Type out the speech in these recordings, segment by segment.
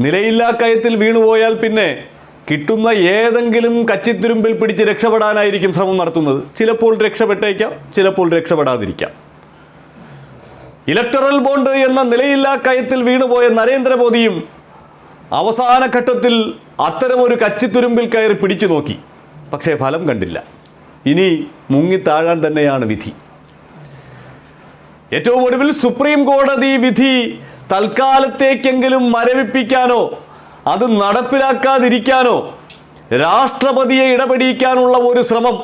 നിലയില്ലാ കയത്തിൽ വീണുപോയാൽ പിന്നെ കിട്ടുന്ന ഏതെങ്കിലും കച്ചിത്തുരുമ്പിൽ പിടിച്ച് രക്ഷപ്പെടാനായിരിക്കും ശ്രമം നടത്തുന്നത്. ചിലപ്പോൾ രക്ഷപ്പെട്ടേക്കാം ചിലപ്പോൾ രക്ഷപ്പെടാതിരിക്കാം. ഇലക്ടറൽ ബോണ്ട് എന്ന നിലയില്ലാ കയത്തിൽ വീണുപോയ നരേന്ദ്രമോദിയും അവസാന ഘട്ടത്തിൽ അത്തരമൊരു കച്ചിത്തുരുമ്പിൽ കയറി പിടിച്ചു നോക്കി. പക്ഷേ ഫലം കണ്ടില്ല. ഇനി മുങ്ങിത്താഴാൻ തന്നെയാണ് വിധി. ഏറ്റവും ഒടുവിൽ സുപ്രീം കോടതി വിധി തൽക്കാലത്തേക്കെങ്കിലും മരവിപ്പിക്കാനോ അത് നടപ്പിലാക്കാതിരിക്കാനോ രാഷ്ട്രപതിയെ ഇടപെടിക്കാനുള്ള ഒരു ശ്രമം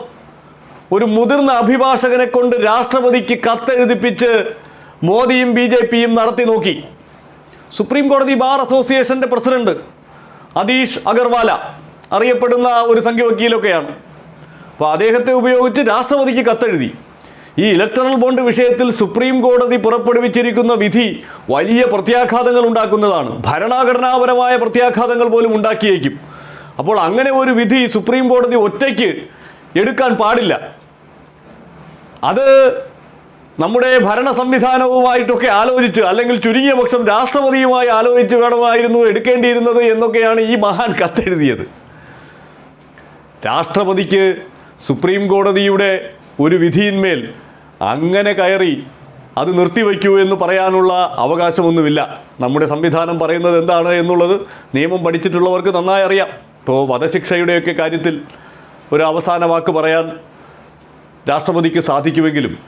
ഒരു മുതിർന്ന അഭിഭാഷകനെ കൊണ്ട് രാഷ്ട്രപതിക്ക് കത്തെഴുതിപ്പിച്ച് മോദിയും ബി ജെ പിയും നടത്തി നോക്കി. സുപ്രീം കോടതി ബാർ അസോസിയേഷന്റെ പ്രസിഡന്റ് അതീഷ് അഗർവാല അറിയപ്പെടുന്ന ഒരു സംഖ്യ വക്കീലൊക്കെയാണ് അപ്പോൾ അദ്ദേഹത്തെ ഉപയോഗിച്ച് രാഷ്ട്രപതിക്ക് കത്തെഴുതി. ഈ ഇലക്ട്രൽ ബോണ്ട് വിഷയത്തിൽ സുപ്രീം കോടതി പുറപ്പെടുവിച്ചിരിക്കുന്ന വിധി വലിയ പ്രത്യാഘാതങ്ങൾ ഉണ്ടാക്കുന്നതാണ്. ഭരണഘടനാപരമായ പ്രത്യാഘാതങ്ങൾ പോലും ഉണ്ടാക്കിയേക്കും. അപ്പോൾ അങ്ങനെ ഒരു വിധി സുപ്രീം കോടതി ഒറ്റയ്ക്ക് എടുക്കാൻ പാടില്ല. അത് നമ്മുടെ ഭരണ സംവിധാനവുമായിട്ടൊക്കെ ആലോചിച്ച് അല്ലെങ്കിൽ ചുരുങ്ങിയ പക്ഷം രാഷ്ട്രപതിയുമായി ആലോചിച്ച് വേണമായിരുന്നു എടുക്കേണ്ടിയിരുന്നത് എന്നൊക്കെയാണ് ഈ മഹാൻ കത്തെഴുതിയത്. രാഷ്ട്രപതിക്ക് സുപ്രീം കോടതിയുടെ ഒരു വിധിയിന്മേൽ അങ്ങനെ കയറി അത് നിർത്തിവെക്കൂ എന്ന് പറയാനുള്ള അവകാശമൊന്നുമില്ല. നമ്മുടെ സംവിധാനം പറയുന്നത് എന്താണ് എന്നുള്ളത് നിയമം പഠിച്ചിട്ടുള്ളവർക്ക് നന്നായി അറിയാം. ഇപ്പോൾ വധശിക്ഷയുടെയൊക്കെ കാര്യത്തിൽ ഒരു അവസാന വാക്ക് പറയാൻ രാഷ്ട്രപതിക്ക് സാധിക്കുമെങ്കിലും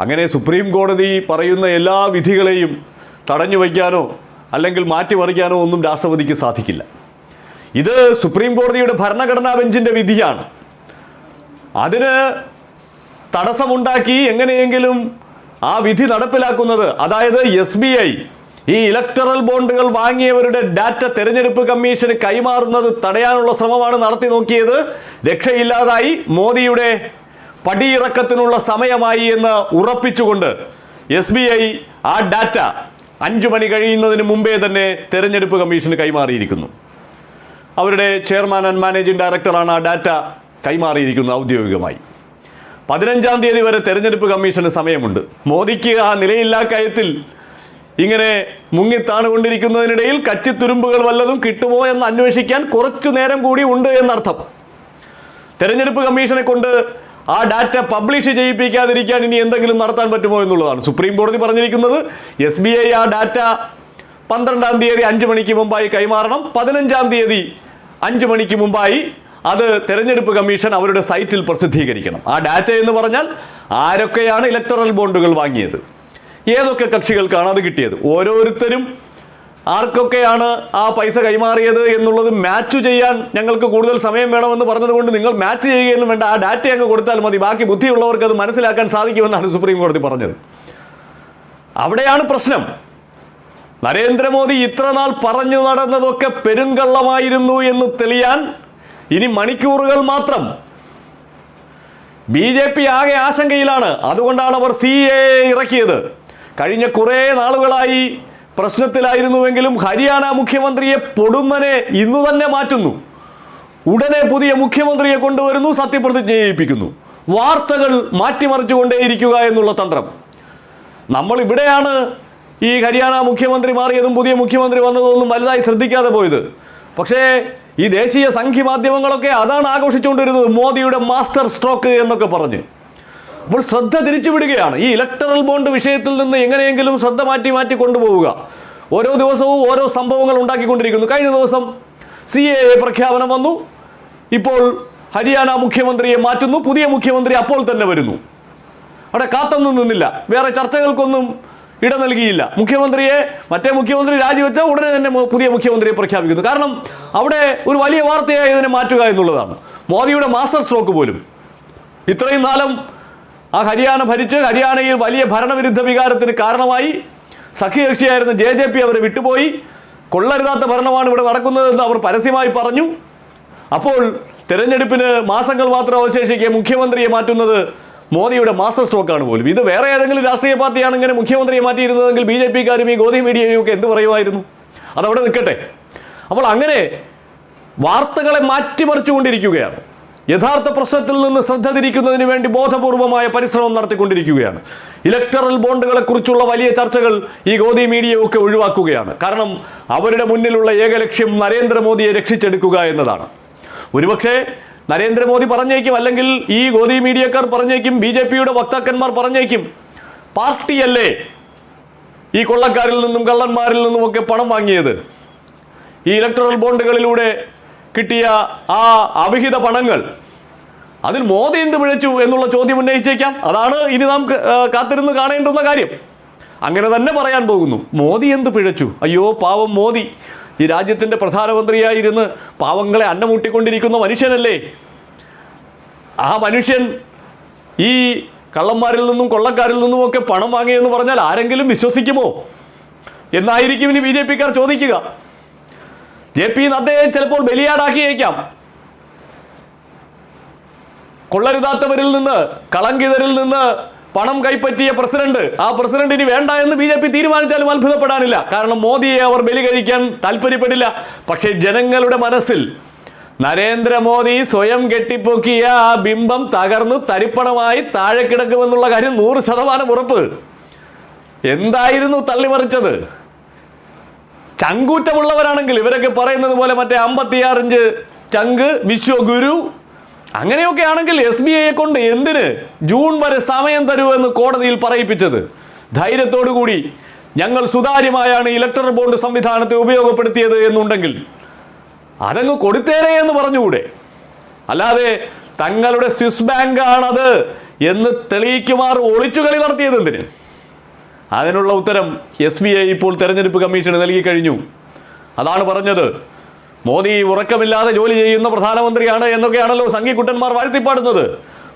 അങ്ങനെ സുപ്രീം കോടതി പറയുന്ന എല്ലാ വിധികളെയും തടഞ്ഞു വയ്ക്കാനോ അല്ലെങ്കിൽ മാറ്റിമറിക്കാനോ ഒന്നും രാഷ്ട്രപതിക്ക് സാധിക്കില്ല. ഇത് സുപ്രീം കോടതിയുടെ ഭരണഘടനാ ബെഞ്ചിന്റെ വിധിയാണ്. അതിന് തടസ്സമുണ്ടാക്കി എങ്ങനെയെങ്കിലും ആ വിധി നടപ്പിലാക്കുന്നത്. അതായത് എസ് ബി ഐ ഈ ഇലക്ടറൽ ബോണ്ടുകൾ വാങ്ങിയവരുടെ ഡാറ്റ തെരഞ്ഞെടുപ്പ് കമ്മീഷന് കൈമാറുന്നത് തടയാനുള്ള ശ്രമമാണ് നടത്തി നോക്കിയത്. രക്ഷയില്ലാതായി മോദിയുടെ പടിയിറക്കത്തിനുള്ള സമയമായി എന്ന് ഉറപ്പിച്ചുകൊണ്ട് എസ് ബി ഐ ആ ഡാറ്റ അഞ്ചു മണി കഴിയുന്നതിന് മുമ്പേ തന്നെ തെരഞ്ഞെടുപ്പ് കമ്മീഷന് കൈമാറിയിരിക്കുന്നു. അവരുടെ ചെയർമാൻ ആൻഡ് മാനേജിംഗ് ഡയറക്ടറാണ് ആ ഡാറ്റ കൈമാറിയിരിക്കുന്നത് ഔദ്യോഗികമായി. പതിനഞ്ചാം തീയതി വരെ തെരഞ്ഞെടുപ്പ് കമ്മീഷന് സമയമുണ്ട്. മോദിക്ക് ആ നിലയില്ലാ കയത്തിൽ ഇങ്ങനെ മുങ്ങിത്താണുകൊണ്ടിരിക്കുന്നതിനിടയിൽ കച്ചിത്തുരുമ്പുകൾ വല്ലതും കിട്ടുമോ എന്ന് അന്വേഷിക്കാൻ കുറച്ചു നേരം കൂടി ഉണ്ട് എന്നർത്ഥം. തെരഞ്ഞെടുപ്പ് കമ്മീഷനെ കൊണ്ട് ആ ഡാറ്റ പബ്ലിഷ് ചെയ്യിപ്പിക്കാതിരിക്കാൻ ഇനി എന്തെങ്കിലും നടത്താൻ പറ്റുമോ എന്നുള്ളതാണ്. സുപ്രീം കോടതി പറഞ്ഞിരിക്കുന്നത് എസ് ബി ഐ ആ ഡാറ്റ പന്ത്രണ്ടാം തീയതി അഞ്ച് മണിക്ക് മുമ്പായി കൈമാറണം. പതിനഞ്ചാം തീയതി അഞ്ച് മണിക്ക് മുമ്പായി അത് തെരഞ്ഞെടുപ്പ് കമ്മീഷൻ അവരുടെ സൈറ്റിൽ പ്രസിദ്ധീകരിക്കണം. ആ ഡാറ്റ എന്ന് പറഞ്ഞാൽ ആരൊക്കെയാണ് ഇലക്ടറൽ ബോണ്ടുകൾ വാങ്ങിയത്? ഏതൊക്കെ കക്ഷികൾക്കാണ് അത് കിട്ടിയത്? ഓരോരുത്തരും ആർക്കൊക്കെയാണ് ആ പൈസ കൈമാറിയത് എന്നുള്ളത് മാച്ച് ചെയ്യാൻ ഞങ്ങൾക്ക് കൂടുതൽ സമയം വേണമെന്ന് പറഞ്ഞതുകൊണ്ട് നിങ്ങൾ മാച്ച് ചെയ്യുകയൊന്നും വേണ്ട. ആ ഡാറ്റ അങ്ങ് കൊടുത്താൽ മതി. ബാക്കി ബുദ്ധിയുള്ളവർക്ക് അത് മനസ്സിലാക്കാൻ സാധിക്കുമെന്നാണ് സുപ്രീം കോടതി പറഞ്ഞത്. അവിടെയാണ് പ്രശ്നം. നരേന്ദ്രമോദി ഇത്രനാൾ പറഞ്ഞു നടന്നതൊക്കെ പെരുങ്കള്ളമായിരുന്നു എന്ന് തെളിയാൻ ഇനി മണിക്കൂറുകൾ മാത്രം. ബി ജെ പി ആകെ ആശങ്കയിലാണ്. അതുകൊണ്ടാണ് അവർ സി എ ഇറക്കിയത്. കഴിഞ്ഞ കുറേ നാളുകളായി പ്രശ്നത്തിലായിരുന്നുവെങ്കിലും ഹരിയാന മുഖ്യമന്ത്രിയെ പൊടുന്നനെ ഇന്നു തന്നെ മാറ്റുന്നു. ഉടനെ പുതിയ മുഖ്യമന്ത്രിയെ കൊണ്ടുവരുന്നു സത്യപ്രതിജ്ഞ ചെയ്യിപ്പിക്കുന്നു. വാർത്തകൾ മാറ്റിമറിച്ചുകൊണ്ടേയിരിക്കുക എന്നുള്ള തന്ത്രം. നമ്മൾ ഇവിടെയാണ് ഈ ഹരിയാന മുഖ്യമന്ത്രി മാറിയതും പുതിയ മുഖ്യമന്ത്രി വന്നതൊന്നും വലുതായി ശ്രദ്ധിക്കാതെ പോയത്. പക്ഷേ ഈ ദേശീയ സംഘി മാധ്യമങ്ങളൊക്കെ അതാണ് ആഘോഷിച്ചുകൊണ്ടിരുന്നത് മോദിയുടെ മാസ്റ്റർ സ്ട്രോക്ക് എന്നൊക്കെ പറഞ്ഞ്. അപ്പോൾ ശ്രദ്ധ തിരിച്ചുവിടുകയാണ് ഈ ഇലക്ടറൽ ബോണ്ട് വിഷയത്തിൽ നിന്ന് എങ്ങനെയെങ്കിലും ശ്രദ്ധ മാറ്റി മാറ്റി കൊണ്ടുപോവുക. ഓരോ ദിവസവും ഓരോ സംഭവങ്ങൾ ഉണ്ടാക്കിക്കൊണ്ടിരിക്കുന്നു. കഴിഞ്ഞ ദിവസം സി എ പ്രഖ്യാപനം വന്നു. ഇപ്പോൾ ഹരിയാന മുഖ്യമന്ത്രിയെ മാറ്റുന്നു. പുതിയ മുഖ്യമന്ത്രി അപ്പോൾ തന്നെ വരുന്നു. അവിടെ കാത്തൊന്നും നിന്നില്ല. വേറെ ചർച്ചകൾക്കൊന്നും ഇട നൽകിയില്ല. മുഖ്യമന്ത്രിയെ മറ്റേ മുഖ്യമന്ത്രി രാജിവെച്ച ഉടനെ തന്നെ പുതിയ മുഖ്യമന്ത്രിയെ പ്രഖ്യാപിക്കുന്നു. കാരണം അവിടെ ഒരു വലിയ വാർത്തയായി ഇതിനെ മാറ്റുക എന്നുള്ളതാണ്. മോദിയുടെ മാസ്റ്റർ സ്ട്രോക്ക് പോലും. ഇത്രയും കാലം ആ ഹരിയാന ഭരിച്ച് ഹരിയാനയിൽ വലിയ ഭരണവിരുദ്ധ വികാരത്തിന് കാരണമായി സഖ്യകക്ഷിയായിരുന്ന ജെ ജെ പി അവരെ വിട്ടുപോയി. കൊള്ളരുതാത്ത ഭരണമാണ് ഇവിടെ നടക്കുന്നതെന്ന് അവർ പരസ്യമായി പറഞ്ഞു. അപ്പോൾ തെരഞ്ഞെടുപ്പിന് മാസങ്ങൾ മാത്രം അവശേഷിക്കെ മുഖ്യമന്ത്രിയെ മാറ്റുന്നത് മോദിയുടെ മാസ്റ്റർ സ്ട്രോക്കാണ് പോലും. ഇത് വേറെ ഏതെങ്കിലും രാഷ്ട്രീയ പാർട്ടിയാണ് ഇങ്ങനെ മുഖ്യമന്ത്രിയെ മാറ്റിയിരുന്നതെങ്കിൽ ബി ജെ പിക്കാരും ഈ ഗോധി മീഡിയയും ഒക്കെ എന്ത് പറയുമായിരുന്നു? അതവിടെ നിൽക്കട്ടെ. അപ്പോൾ അങ്ങനെ വാർത്തകളെ മാറ്റിമറിച്ചുകൊണ്ടിരിക്കുകയാണ്. യഥാർത്ഥ പ്രശ്നത്തിൽ നിന്ന് ശ്രദ്ധ തിരിക്കുന്നതിന് വേണ്ടി ബോധപൂർവമായ പരിശ്രമം നടത്തിക്കൊണ്ടിരിക്കുകയാണ്. ഇലക്ടറൽ ബോണ്ടുകളെക്കുറിച്ചുള്ള വലിയ ചർച്ചകൾ ഈ ഗോദി മീഡിയയൊക്കെ ഒഴിവാക്കുകയാണ്. കാരണം അവരുടെ മുന്നിലുള്ള ഏക ലക്ഷ്യം നരേന്ദ്രമോദിയെ രക്ഷിച്ചെടുക്കുക എന്നതാണ്. ഒരുപക്ഷെ നരേന്ദ്രമോദി പറഞ്ഞേക്കും അല്ലെങ്കിൽ ഈ ഗോദി മീഡിയക്കാർ പറഞ്ഞേക്കും ബി ജെ പിയുടെ വക്താക്കന്മാർ പറഞ്ഞേക്കും. പാർട്ടിയല്ലേ ഈ കൊള്ളക്കാരിൽ നിന്നും കള്ളന്മാരിൽ നിന്നും ഒക്കെ പണം വാങ്ങിയത്? ഈ ഇലക്ട്രൽ ബോണ്ടുകളിലൂടെ കിട്ടിയ ആ അവിഹിത പണങ്ങൾ അതിൽ മോദി എന്ത് പിഴച്ചു എന്നുള്ള ചോദ്യം ഉന്നയിച്ചേക്കാം. അതാണ് ഇനി നാം കാത്തിരുന്ന് കാണേണ്ടുന്ന കാര്യം. അങ്ങനെ തന്നെ പറയാൻ പോകുന്നു. മോദി എന്ത് പിഴച്ചു? അയ്യോ പാവം മോദി. ഈ രാജ്യത്തിന്റെ പ്രധാനമന്ത്രിയായിരുന്ന് പാവങ്ങളെ അന്നമൂട്ടിക്കൊണ്ടിരിക്കുന്ന മനുഷ്യനല്ലേ? ആ മനുഷ്യൻ ഈ കള്ളന്മാരിൽ നിന്നും കൊള്ളക്കാരിൽ നിന്നും ഒക്കെ പണം വാങ്ങിയെന്ന് പറഞ്ഞാൽ ആരെങ്കിലും വിശ്വസിക്കുമോ? എന്നായിരിക്കും ഇനി ബി ജെ പിക്കാർ ചോദിക്കുക. ജെ പി നദ്ദയെ ചിലപ്പോൾ ബലിയാടാക്കിയേക്കാം. കൊള്ളരുതാത്തവരിൽ നിന്ന് കളങ്കിതരിൽ നിന്ന് പണം കൈപ്പറ്റിയ പ്രസിഡന്റ്. ആ പ്രസിഡന്റ് ഇനി വേണ്ട എന്ന് ബി ജെ പി തീരുമാനിച്ചാലും അത്ഭുതപ്പെടാനില്ല. കാരണം മോദിയെ അവർ ബലി കഴിക്കാൻ താല്പര്യപ്പെടില്ല. പക്ഷേ ജനങ്ങളുടെ മനസ്സിൽ നരേന്ദ്രമോദി സ്വയം കെട്ടിപ്പൊക്കിയ ആ ബിംബം തകർന്ന് തരിപ്പണമായി താഴെ കിടക്കുമെന്നുള്ള കാര്യം നൂറ് ശതമാനം ഉറപ്പ്. എന്തായിരുന്നു തള്ളിമറിച്ചത്? ചങ്കൂറ്റമുള്ളവരാണെങ്കിൽ ഇവരൊക്കെ പറയുന്നത് പോലെ മറ്റേ അമ്പത്തിയാറിഞ്ച് ചങ്ക് വിശ്വഗുരു അങ്ങനെയൊക്കെ ആണെങ്കിൽ എസ് ബി ഐയെ കൊണ്ട് എന്തിന് ജൂൺ വരെ സമയം തരൂ എന്ന് കോടതിയിൽ പറയിപ്പിച്ചത്? ധൈര്യത്തോടു കൂടി ഞങ്ങൾ സുതാര്യമായാണ് ഇലക്ട്രൽ ബോണ്ട് സംവിധാനത്തെ ഉപയോഗപ്പെടുത്തിയത് എന്നുണ്ടെങ്കിൽ അതങ്ങ് കൊടുത്തേരെ എന്ന് പറഞ്ഞുകൂടെ? അല്ലാതെ തങ്ങളുടെ സ്വിസ് ബാങ്ക് ആണത് എന്ന് തെളിയിക്കുമാർ ഒളിച്ചുകളി നടത്തിയത് എന്തിന്? അതിനുള്ള ഉത്തരം എസ് ബി ഐ ഇപ്പോൾ തെരഞ്ഞെടുപ്പ് കമ്മീഷന് നൽകി കഴിഞ്ഞു. അതാണ് പറഞ്ഞത്. മോദി ഉറക്കമില്ലാതെ ജോലി ചെയ്യുന്ന പ്രധാനമന്ത്രിയാണ് എന്നൊക്കെയാണല്ലോ സംഘിക്കുട്ടന്മാർ വാഴ്ത്തിപ്പാടുന്നത്.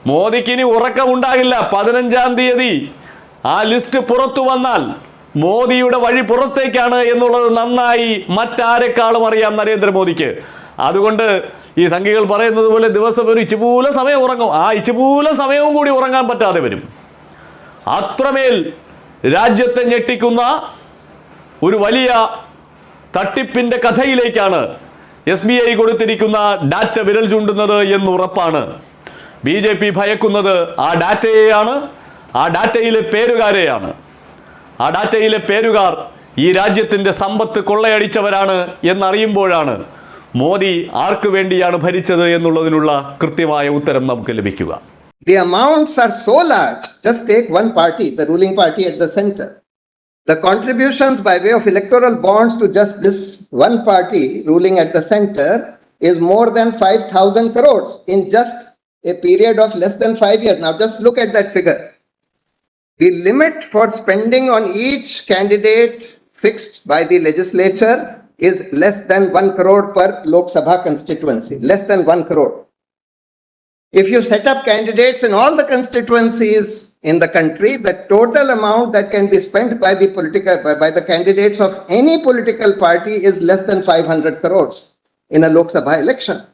മോദിക്ക് ഇനി ഉറക്കമുണ്ടാകില്ല. പതിനഞ്ചാം തീയതി ആ ലിസ്റ്റ് പുറത്തു വന്നാൽ മോദിയുടെ വഴി പുറത്തേക്കാണ് എന്നുള്ളത് നന്നായി മറ്റാരെക്കാളും അറിയാം നരേന്ദ്രമോദിക്ക്. അതുകൊണ്ട് ഈ സംഖ്യകൾ പറയുന്നത് പോലെ ദിവസം ഒരു ഇച്ചുപൂല സമയം ഉറങ്ങും. ആ ഇച്ചുപൂല സമയവും കൂടി ഉറങ്ങാൻ പറ്റാതെ വരും. അത്രമേൽ രാജ്യത്തെ ഞെട്ടിക്കുന്ന ഒരു വലിയ തട്ടിപ്പിന്റെ കഥയിലേക്കാണ് എസ് ബി ഐ കൊടുത്തിരിക്കുന്ന ഡാറ്റ വിരൽ ചൂണ്ടുന്നത് എന്ന് ഉറപ്പാണ് ബി ജെ പി ഭയക്കുന്നത് ആ ഡാറ്റയെയാണ് ആ ഡാറ്റയിലെ പേരുകാരെയാണ് ആ ഡാറ്റയിലെ പേരുകാർ ഈ രാജ്യത്തിന്റെ സമ്പത്ത് കൊള്ളയടിച്ചവരാണ് എന്നറിയുമ്പോഴാണ് മോദി ആർക്കു വേണ്ടിയാണ് ഭരിച്ചത് എന്നുള്ളതിനുള്ള കൃത്യമായ ഉത്തരം നമുക്ക് ലഭിക്കുക The amounts are so large. Just take one party, the ruling party at the center. The contributions by way of electoral bonds to just this one party ruling at the center is more than 5,000 crores in just a period of less than five years. Now, just look at that figure. The limit for spending on each candidate fixed by the legislature is less than 1 crore per Lok Sabha constituency, less than 1 crore. If you set up candidates in all the constituencies in the country, the total amount that can be spent by the political, by, the candidates of any political party is less than 500 crores in a Lok Sabha election.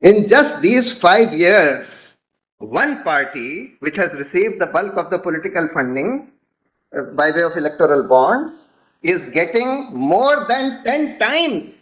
In just these five years, one party which has received the bulk of the political funding uh, by way of electoral bonds is getting more than 10 times